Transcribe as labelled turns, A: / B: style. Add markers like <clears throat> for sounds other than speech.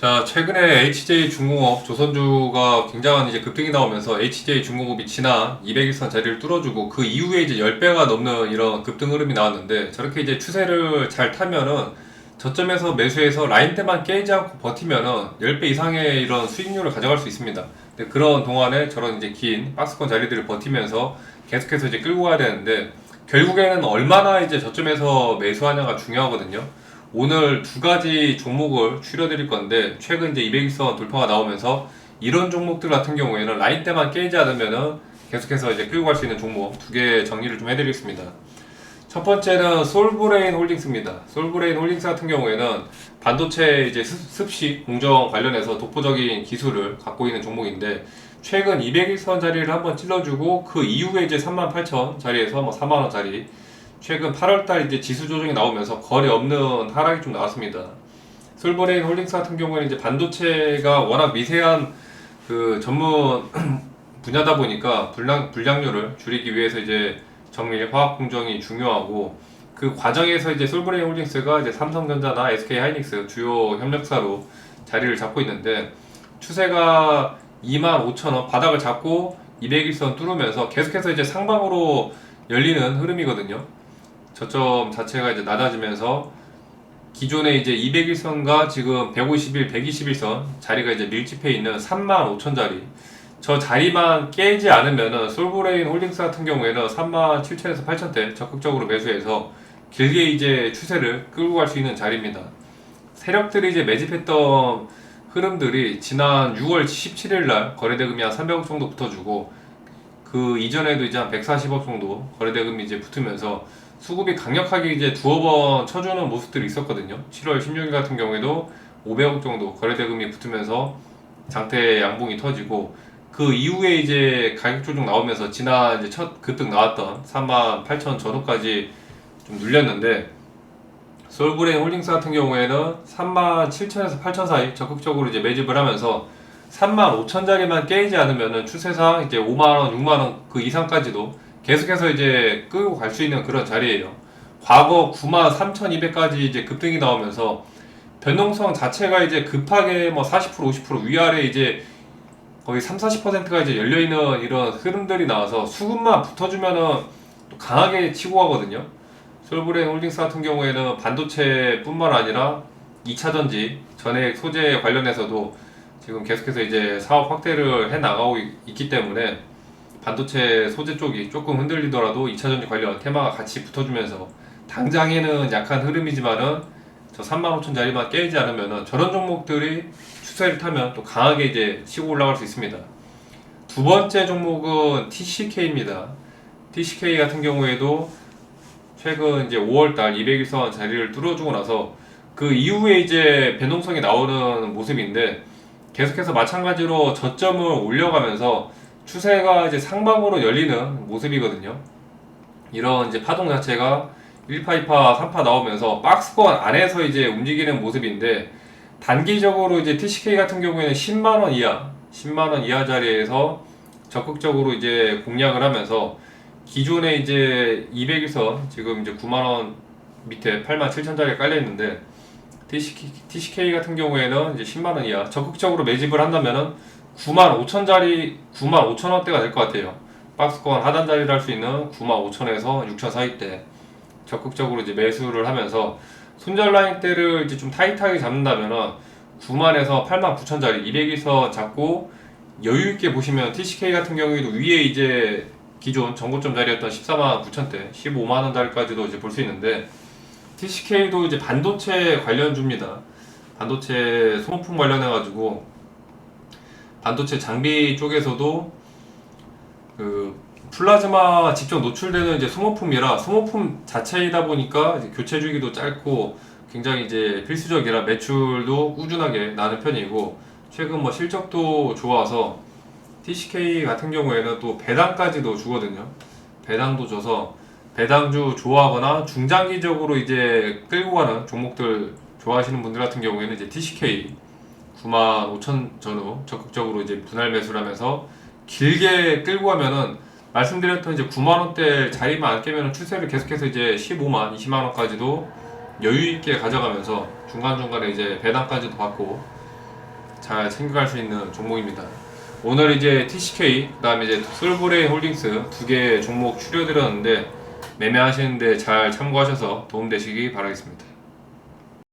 A: 자, 최근에 HJ 중공업 조선주가 굉장한 이제 급등이 나오면서 HJ 중공업이 지난 200일선 자리를 뚫어주고 그 이후에 이제 10배가 넘는 이런 급등 흐름이 나왔는데 저렇게 이제 추세를 잘 타면은 저점에서 매수해서 라인대만 깨지 않고 버티면은 10배 이상의 이런 수익률을 가져갈 수 있습니다. 근데 그런 동안에 저런 이제 긴 박스권 자리들을 버티면서 계속해서 이제 끌고 가야 되는데 결국에는 얼마나 이제 저점에서 매수하냐가 중요하거든요. 오늘 두 가지 종목을 추려드릴 건데 최근 이제 200일선 돌파가 나오면서 이런 종목들 같은 경우에는 라인 때만 깨지 않으면은 계속해서 이제 끌고 갈 수 있는 종목 두 개 정리를 좀 해드리겠습니다. 첫 번째는 솔브레인 홀딩스입니다. 솔브레인 홀딩스 같은 경우에는 반도체 이제 습- 습식 공정 관련해서 독보적인 기술을 갖고 있는 종목인데 최근 200일선 자리를 한번 찔러주고 그 이후에 이제 38,000 자리에서 뭐 4만 원짜리 최근 8월달 이제 지수 조정이 나오면서 거래 없는 하락이 좀 나왔습니다. 솔브레인 홀딩스 같은 경우에는 이제 반도체가 워낙 미세한 그 전문 <clears throat> 분야다 보니까 불량 불량률을 줄이기 위해서 이제 정밀 화학 공정이 중요하고 그 과정에서 이제 솔브레인 홀딩스가 이제 삼성전자나 SK 하이닉스 주요 협력사로 자리를 잡고 있는데 추세가 25,000원 바닥을 잡고 200일선 뚫으면서 계속해서 이제 상방으로 열리는 흐름이거든요. 저점 자체가 이제 낮아지면서 기존의 이제 200일선과 지금 151, 121선 자리가 이제 밀집해 있는 35,000자리 저 자리만 깨지 않으면은 솔브레인 홀딩스 같은 경우에는 37,000에서 8,000대 적극적으로 매수해서 길게 이제 추세를 끌고 갈 수 있는 자리입니다. 세력들이 이제 매집했던 흐름들이 지난 6월 17일 날 거래대금이 한 300억 정도 붙어주고 그 이전에도 이제 한 140억 정도 거래대금이 이제 붙으면서 수급이 강력하게 이제 두어 번 쳐주는 모습들이 있었거든요. 7월 16일 같은 경우에도 500억 정도 거래대금이 붙으면서 장대 양봉이 터지고 그 이후에 이제 가격 조정 나오면서 지난 이제 첫 급등 나왔던 3만 8천 전후까지 좀 눌렸는데 솔브레인 홀딩스 같은 경우에는 3만 7천에서 8천 사이 적극적으로 이제 매집을 하면서 3만 5천 자리만 깨지 않으면은 추세상 이제 5만 원, 6만 원 그 이상까지도 계속해서 이제 끌고 갈 수 있는 그런 자리예요. 과거 9만 3,200까지 이제 급등이 나오면서 변동성 자체가 이제 급하게 뭐 40% 50% 위아래 이제 거의 3, 40%가 이제 열려 있는 이런 흐름들이 나와서 수급만 붙어주면은 또 강하게 치고 가거든요. 솔브레인 홀딩스 같은 경우에는 반도체뿐만 아니라 2차 전지 전액 소재 관련해서도 지금 계속해서 이제 사업 확대를 해 나가고 있- 있기 때문에 반도체 소재 쪽이 조금 흔들리더라도 2차 전지 관련 테마가 같이 붙어주면서 당장에는 약한 흐름이지만은 저 35,000 자리만 깨지 않으면은 저런 종목들이 추세를 타면 또 강하게 이제 치고 올라갈 수 있습니다. 두 번째 종목은 TCK입니다. TCK 같은 경우에도 최근 이제 5월달 200일선 자리를 뚫어주고 나서 그 이후에 이제 변동성이 나오는 모습인데 계속해서 마찬가지로 저점을 올려가면서 추세가 이제 상방으로 열리는 모습이거든요. 이런 이제 파동 자체가 1파, 2파, 3파 나오면서 박스권 안에서 이제 움직이는 모습인데 단기적으로 이제 TCK 같은 경우에는 10만 원 이하, 10만 원 이하 자리에서 적극적으로 이제 공략을 하면서 기존에 이제 200일선 지금 이제 9만 원 밑에 8만 7천 자리에 깔려 있는데 TCK, TCK 같은 경우에는 이제 10만 원 이하 적극적으로 매집을 한다면은 9만 5천 자리 9만 5천 원대가 될 것 같아요. 박스권 하단 자리를 할 수 있는 9만 5천에서 6천 사이대 적극적으로 이제 매수를 하면서 손절 라인대를 이제 좀 타이트하게 잡는다면은 9만에서 8만 9천 자리 200에서 잡고 여유 있게 보시면 TCK 같은 경우에도 위에 이제 기존 전고점 자리였던 14만 9천대 15만 원 자리까지도 이제 볼 수 있는데 TCK도 이제 반도체 관련 주입니다. 반도체 소모품 관련해 가지고 반도체 장비 쪽에서도 그 플라즈마 직접 노출되는 이제 소모품이라 소모품 자체이다 보니까 교체 주기도 짧고 굉장히 이제 필수적이라 매출도 꾸준하게 나는 편이고 최근 뭐 실적도 좋아서 TCK 같은 경우에는 또 배당까지도 주거든요. 배당도 줘서 배당주 좋아하거나 중장기적으로 이제 끌고 가는 종목들 좋아하시는 분들 같은 경우에는 이제 TCK 9만 5천 전후 적극적으로 이제 분할 매수를 하면서 길게 끌고 가면은 말씀드렸던 이제 9만 원대 자리만 안 깨면 추세를 계속해서 이제 15만, 20만 원까지도 여유 있게 가져가면서 중간 중간에 이제 배당까지도 받고 잘 챙겨갈 수 있는 종목입니다. 오늘 이제 TCK 그다음에 이제 솔브레인 홀딩스 두 개 종목 추려드렸는데 매매하시는데 잘 참고하셔서 도움 되시기 바라겠습니다.